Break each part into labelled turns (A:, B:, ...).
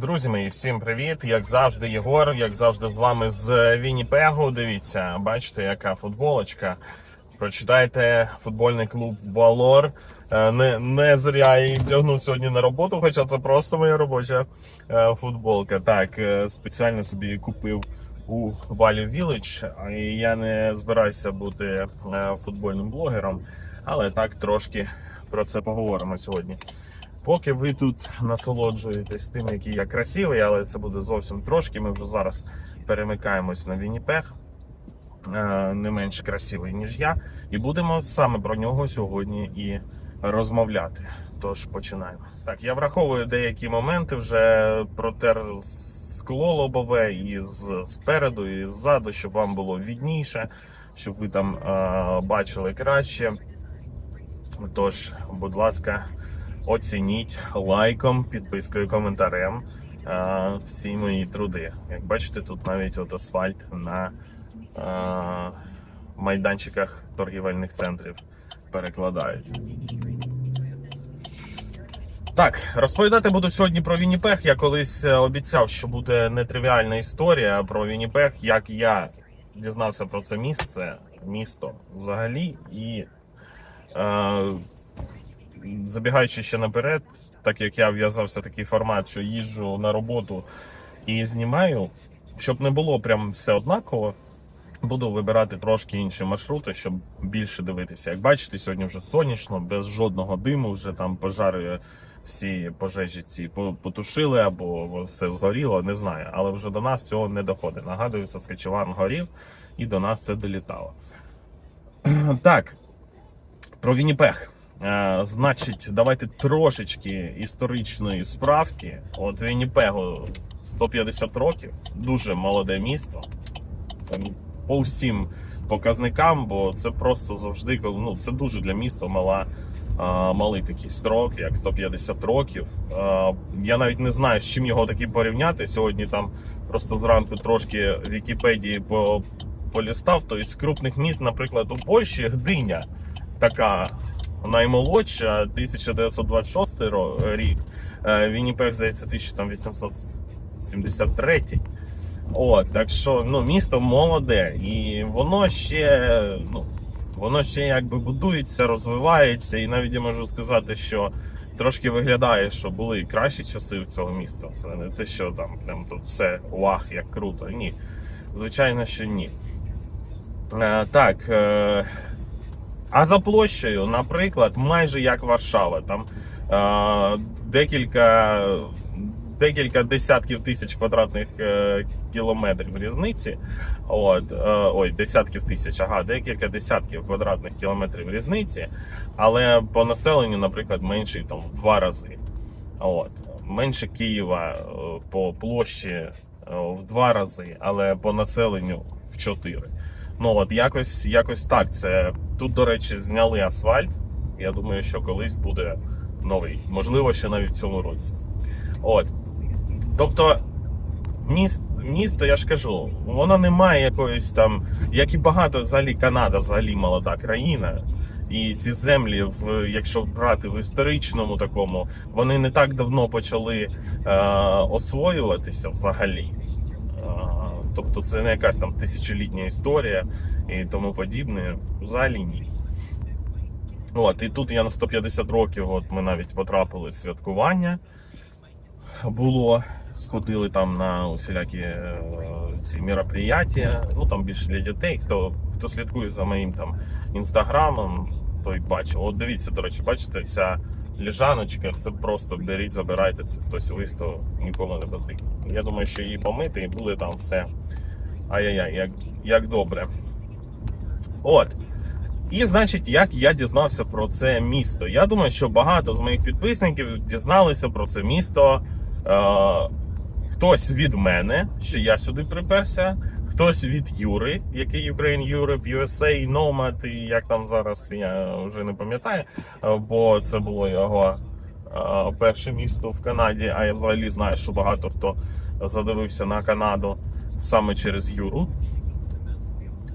A: Друзі мої, всім привіт! Як завжди, Єгор, як завжди, з вами з Вінніпегу. Дивіться, бачите, яка футболочка. Прочитайте футбольний клуб Валор. Е, Не, не зря я її вдягнув сьогодні на роботу, хоча це просто моя робоча е, футболка. Так, е, спеціально собі купив у Village. І я не збираюся бути е, футбольним блогером, але так трошки про це поговоримо сьогодні. Поки ви тут насолоджуєтесь тим, який я красивий, але це буде зовсім трошки. Ми вже зараз перемикаємось на Вінніпег, е, не менш красивий, ніж я. І будемо саме про нього сьогодні і розмовляти. Тож починаємо. Так, я враховую деякі моменти, вже протер скло лобове і спереду, і ззаду, щоб вам було відніше, щоб ви там е, бачили краще. Тож, будь ласка, оцініть лайком, підпискою, коментарем е, всі мої труди. Як бачите, тут навіть от асфальт на е, майданчиках торгівельних центрів перекладають. Так, розповідати буду сьогодні про Вінніпег. Я колись е, обіцяв, що буде нетривіальна історія про Вінніпег, як я дізнався про це місце, місто взагалі. І е, забігаючи ще наперед, так як я в'язався такий формат, що їжджу на роботу і знімаю, щоб не було прям все однаково. Буду вибирати трошки інші маршрути, щоб більше дивитися. Як бачите, сьогодні вже сонячно, без жодного диму, вже там пожари всі пожежі ці потушили або все згоріло, не знаю. Але вже до нас цього не доходить. Нагадую, Саскачеван горів і до нас це долітало. Так, про Вінніпег. Е, значить, давайте трошечки історичної справки. От Вінніпегу 150 років, дуже молоде місто. Там по всім показникам, бо це просто завжди ну, це дуже для міста мала, малий такий строк, як 150 років. Я навіть не знаю, з чим його таки порівняти. Сьогодні там просто зранку трошки Вікіпедії по, полістав. Тобто з крупних міст, наприклад, у Польщі Гдиня така наймолодша, 1926 ро- рік. Е, Вінніпег, здається, 1873. От, так що ну, місто молоде, і воно ще, ну, воно ще якби будується, розвивається, і навіть я можу сказати, що трошки виглядає, що були і кращі часи в цього міста. Це не те, що там прям тут все вах, як круто. Ні. Звичайно, що ні. Е, так. Е, а за площею, наприклад, майже як Варшава. Там е, декілька, декілька десятків тисяч квадратних е, кілометрів різниці. От, е, ой, десятків тисяч, ага, декілька десятків квадратних кілометрів різниці, але по населенню, наприклад, менший там в два рази. От, менше Києва е, по площі е, в два рази, але по населенню в чотири. Ну от якось, якось так. Це тут, до речі, зняли асфальт. Я думаю, що колись буде новий, можливо, ще навіть в цьому році. От. Тобто, міст, місто, я ж кажу, воно не має якоїсь там, як і багато взагалі Канада, взагалі молода країна. І ці землі, в якщо брати в історичному такому, вони не так давно почали е, освоюватися взагалі. Тобто це не якась там тисячолітня історія і тому подібне. Взагалі ні. От, і тут я на 150 років, от ми навіть потрапили святкування. Було, сходили там на усілякі е, ці мероприятия. Ну там більше для дітей. Хто, хто слідкує за моїм там інстаграмом, той бачив. От дивіться, до речі, бачите, ця ліжаночка, це просто беріть, забирайте, це хтось виставив, нікому не потрібно. Я думаю, що її помити і буде там все. Ай-яй-яй, як, як добре. От. І значить, як я дізнався про це місто. Я думаю, що багато з моїх підписників дізналися про це місто. Е, хтось від мене, що я сюди приперся, хтось від Юри, який Ukraine Europe, USA, Nomad, і як там зараз я вже не пам'ятаю, е, бо це було його е, перше місто в Канаді. А я взагалі знаю, що багато хто задивився на Канаду саме через Юру.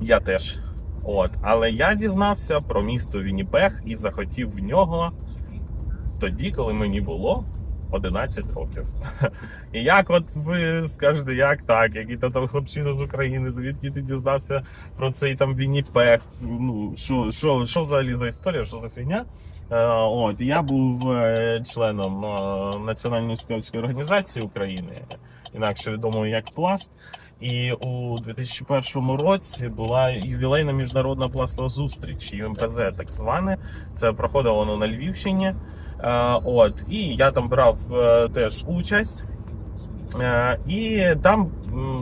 A: Я теж. От, але я дізнався про місто Вінніпег і захотів в нього тоді, коли мені було 11 років. І як от ви скажете, як так? Який то там хлопчина з України, звідки ти дізнався про цей там Вінніпех? Ну що, що, що взагалі за історія? Що за фігня? Е, От я був е, членом е, Національної скаутської організації України, інакше відомої як Пласт. І у 2001 році була ювілейна міжнародна пластова зустріч ЮМПЗ, так зване. Це проходило воно на Львівщині. Е, От і я там брав е, теж участь. Е, І там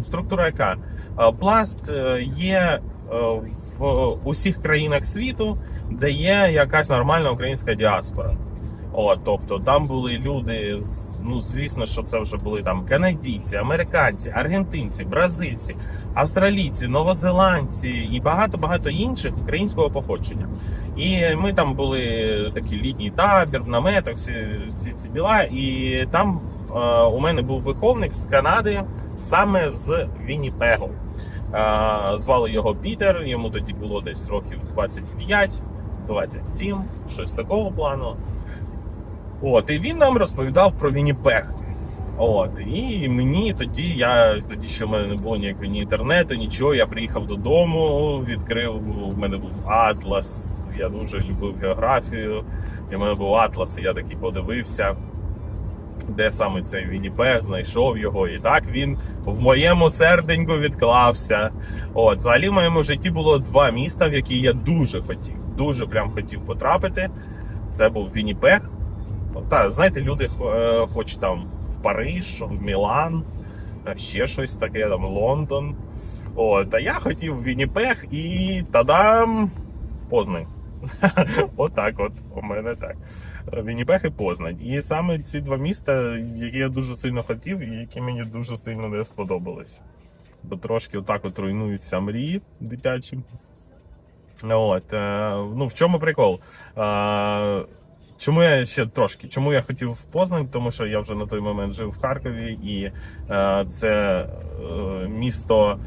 A: структура яка пласт є в усіх країнах світу, де є якась нормальна українська діаспора. От, тобто там були люди, з- ну звісно, що це вже були там канадійці, американці, аргентинці, бразильці, австралійці, новозеландці і багато багато інших українського походження. І ми там були такий літній табір в наметах, всі, всі ці діла. І там е, у мене був виховник з Канади, саме з Вінніпегу. Е, звали його Пітер, йому тоді було десь років 25, 27, щось такого плану. От, і він нам розповідав про Вінніпег. От, і мені тоді, я тоді ще в мене не було ніякого ні інтернету, нічого. Я приїхав додому, відкрив. У мене був атлас. Я дуже любив географію. І в мене був атлас, і я такий подивився, де саме цей Вінніпег, знайшов його. І так він в моєму серденьку відклався. От, взагалі в моєму житті було два міста, в які я дуже хотів, дуже прям хотів потрапити. Це був Вінніпег. Та, знаєте, люди е, хочуть там в Париж, в Мілан, е, ще щось таке, там Лондон. От, а я хотів в Вінніпег і тадам в Познань. Отак, от у мене так. Вінніпег і Познань. І саме ці два міста, які я дуже сильно хотів, і які мені дуже сильно не сподобались. Бо трошки отак от руйнуються мрії дитячі. От, е, ну, в чому прикол? Чому я ще трошки? Чому я хотів в Познань? Тому що я вже на той момент жив в Харкові, і е, це е, місто,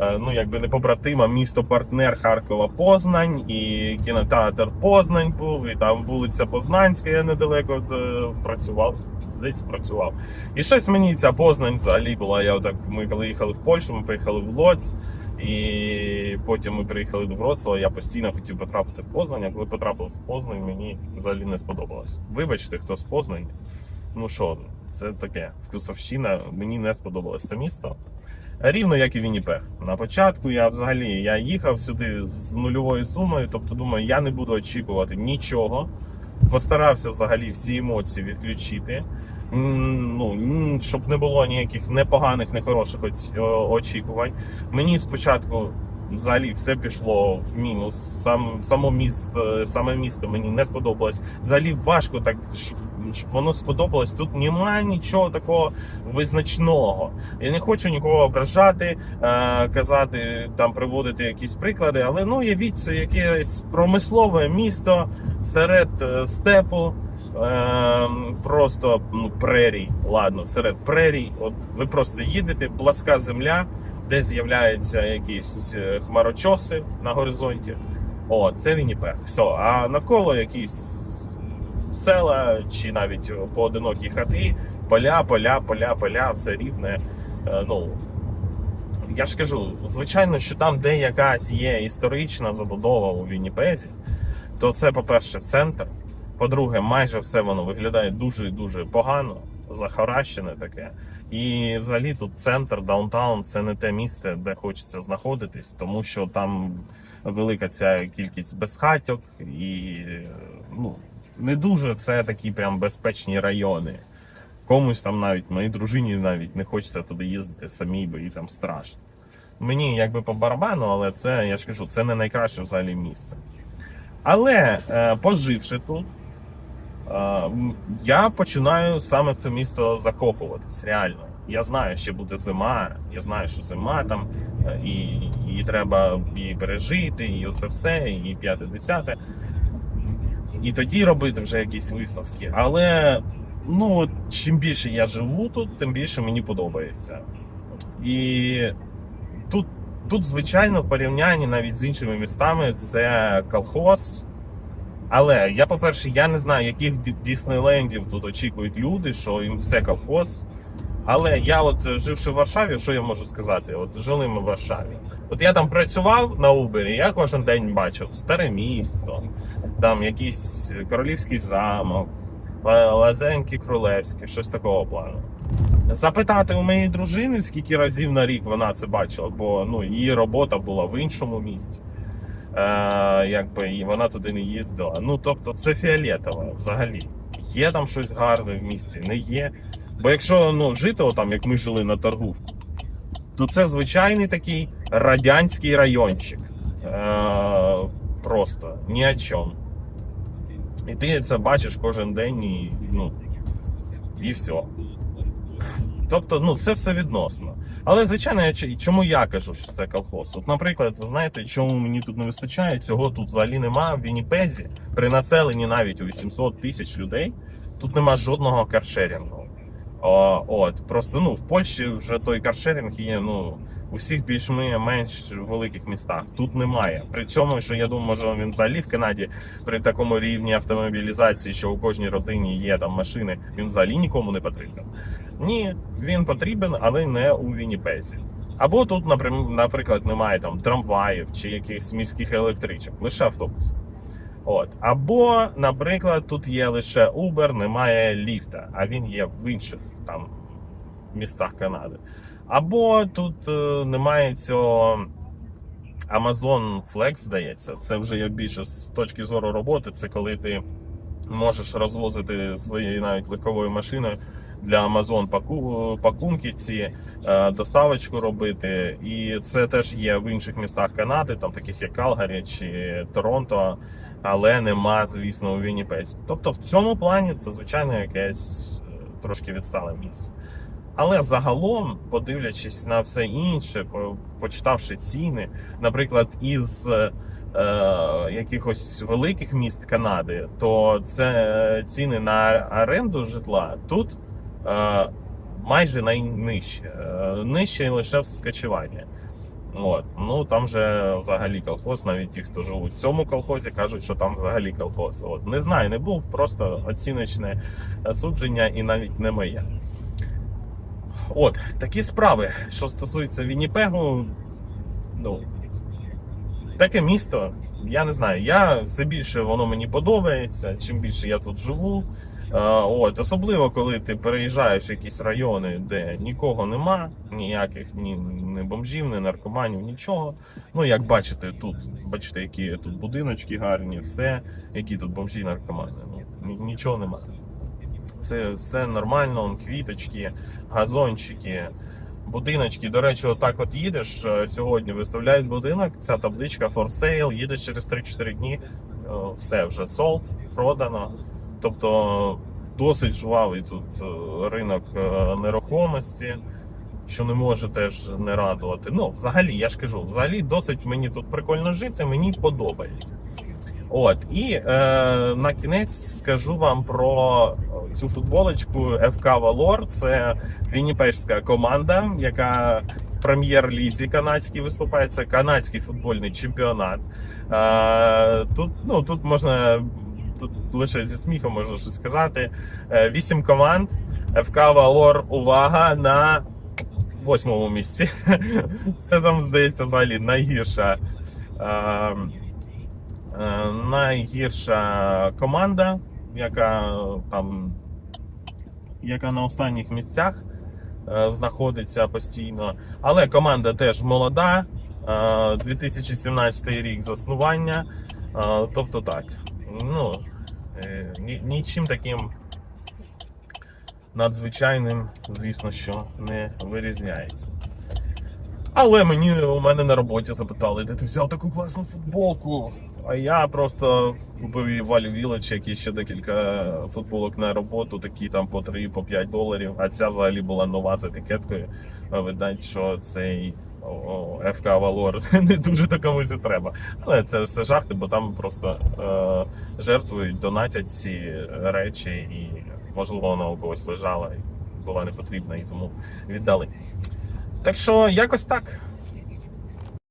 A: е, ну якби не побратима, місто партнер Харкова Познань, і кінотеатр Познань був, і там вулиця Познанська, я недалеко е, працював. Десь працював. І щось мені ця Познань взагалі була. Я отак, ми коли їхали в Польщу, ми приїхали в Лодзь, і потім ми приїхали до Вроцлава. Я постійно хотів потрапити в Познань. А коли потрапив в Познань, мені взагалі не сподобалось. Вибачте, хто з Познані. Ну що, це таке вкусовщина. Мені не сподобалось це місто. Рівно як і Вінніпег. На початку я взагалі я їхав сюди з нульовою сумою, тобто думаю, я не буду очікувати нічого. Постарався взагалі всі емоції відключити. Ну, щоб не було ніяких непоганих, нехороших очікувань. Мені спочатку взагалі все пішло в мінус. Сам само місто, саме місто мені не сподобалось. Взагалі важко так, щоб, щоб воно сподобалось. Тут немає нічого такого визначного. Я не хочу нікого ображати, е, казати там, приводити якісь приклади, але ну явіть це якесь промислове місто серед е, степу. Е, просто ну, прерій, ладно, серед прерій. От ви просто їдете, пласка земля, де з'являються якісь е, хмарочоси на горизонті. О, це Вінніпег. Все. А навколо якісь села чи навіть поодинокі хати, поля, поля, поля, поля, все рівне. Е, Ну, я ж кажу, звичайно, що там, де якась є історична забудова у Вінніпезі, то це, по-перше, центр. По-друге, майже все воно виглядає дуже і дуже погано, захаращене таке. І взагалі тут центр, даунтаун це не те місце, де хочеться знаходитись, тому що там велика ця кількість безхатьок і ну, не дуже це такі прям безпечні райони. Комусь там навіть моїй дружині навіть не хочеться туди їздити самій, бо їй там страшно. Мені якби по барабану, але це, я ж кажу, це не найкраще взагалі місце. Але е, поживши тут, я починаю саме в це місто закохуватись. Реально. Я знаю, що буде зима, я знаю, що зима там, е, і її треба її пережити, і оце все, і п'яте десяте. І тоді робити вже якісь виставки. Але ну, чим більше я живу тут, тим більше мені подобається. І тут, тут, звичайно, в порівнянні навіть з іншими містами, це колхоз. Але я, по-перше, я не знаю, яких Діснейлендів тут очікують люди, що їм все колхоз. Але я, от е, живши в Варшаві, що я можу сказати? От жили ми в Варшаві. От я там працював на Убері, я кожен день бачив старе місто, там якийсь королівський замок, Ла- Лазеньки Крулевські, щось такого плану. Запитати у моєї дружини, скільки разів на рік вона це бачила, бо ну, її робота була в іншому місці. Е, якби, і вона туди не їздила. Ну, тобто, це фіолетово взагалі. Є там щось гарне в місті, не є. Бо якщо ну, жити отам, як ми жили на торгу, то це звичайний такий радянський райончик. Е, просто ні о чому. І ти це бачиш кожен день і, ну, і все. Тобто, ну, це все відносно. Але, звичайно, чому я кажу, що це колхоз? От, наприклад, ви знаєте, чому мені тут не вистачає? Цього тут взагалі нема в Вінніпезі. При населенні навіть у 800 тисяч людей тут нема жодного каршерінгу. О, от, просто ну, в Польщі вже той каршерінг є ну, у всіх більш-менш великих містах. Тут немає. При цьому, що я думаю, може він взагалі в Канаді при такому рівні автомобілізації, що у кожній родині є там машини, він взагалі нікому не потрібен. Ні, він потрібен, але не у Вінніпезі. Або тут, наприклад, немає там трамваїв чи якихось міських електричок, лише автобуси. От. Або, наприклад, тут є лише Uber, немає ліфта, а він є в інших там містах Канади. Або тут е, немає цього Amazon Flex, здається. Це вже є більше з точки зору роботи. Це коли ти можеш розвозити своєю навіть легковою машиною для Amazon паку, пакунки ці е, доставочку робити. І це теж є в інших містах Канади, там таких як Калгарі чи Торонто, але нема, звісно, у Вінніпезі. Тобто в цьому плані це звичайно якесь е, трошки відстале місце. Але загалом, подивлячись на все інше, почитавши ціни, наприклад, із е, якихось великих міст Канади, то це ціни на оренду житла тут е, майже найнижче. Е, нижче лише в Скачеванні. От. Ну там же взагалі колхоз, навіть ті, хто живуть в цьому колхозі, кажуть, що там взагалі колхоз. От. Не знаю, не був, просто оціночне е, судження і навіть не моє. От, такі справи, що стосується Вінніпегу, ну, таке місто, я не знаю, я все більше воно мені подобається, чим більше я тут живу. Е, От, особливо, коли ти переїжджаєш в якісь райони, де нікого нема, ніяких ні, ні бомжів, ні наркоманів, нічого. Ну, як бачите, тут, бачите, які тут будиночки гарні, все, які тут бомжі, наркомани. Ну, нічого немає. Це все нормально, он, квіточки, газончики, будиночки. До речі, отак от їдеш е, сьогодні, виставляють будинок, ця табличка for sale, їдеш через 3-4 дні, е, все вже sold, продано. Тобто досить жвавий тут е, ринок нерухомості, що не може теж не радувати. Ну, взагалі, я ж кажу, взагалі досить мені тут прикольно жити, мені подобається. От, і е, на кінець скажу вам про цю футболочку FK Valor. Це вінніпежська команда, яка в прем'єр-лізі канадській виступає. Це канадський футбольний чемпіонат. Е, тут, ну, тут можна тут лише зі сміхом можна щось сказати. Е, Вісім команд. FK Valor, увага на восьмому місці. Це там, здається, взагалі найгірша. Е, найгірша команда, яка там яка на останніх місцях е, знаходиться постійно. Але команда теж молода. е, 2017 рік заснування. Е, Тобто так. Ну, е, нічим таким надзвичайним, звісно, що не вирізняється. Але мені у мене на роботі запитали, де ти взяв таку класну футболку. А я просто купив в Value Village, які ще декілька футболок на роботу, такі там по 3 по 5 доларів. А ця взагалі була нова з етикеткою. Видать, що цей о, FK не дуже то комусь і треба. Але це все жарти, бо там просто е, жертвують, донатять ці речі, і можливо вона у когось лежала і була не потрібна, і тому віддали. Так що якось так.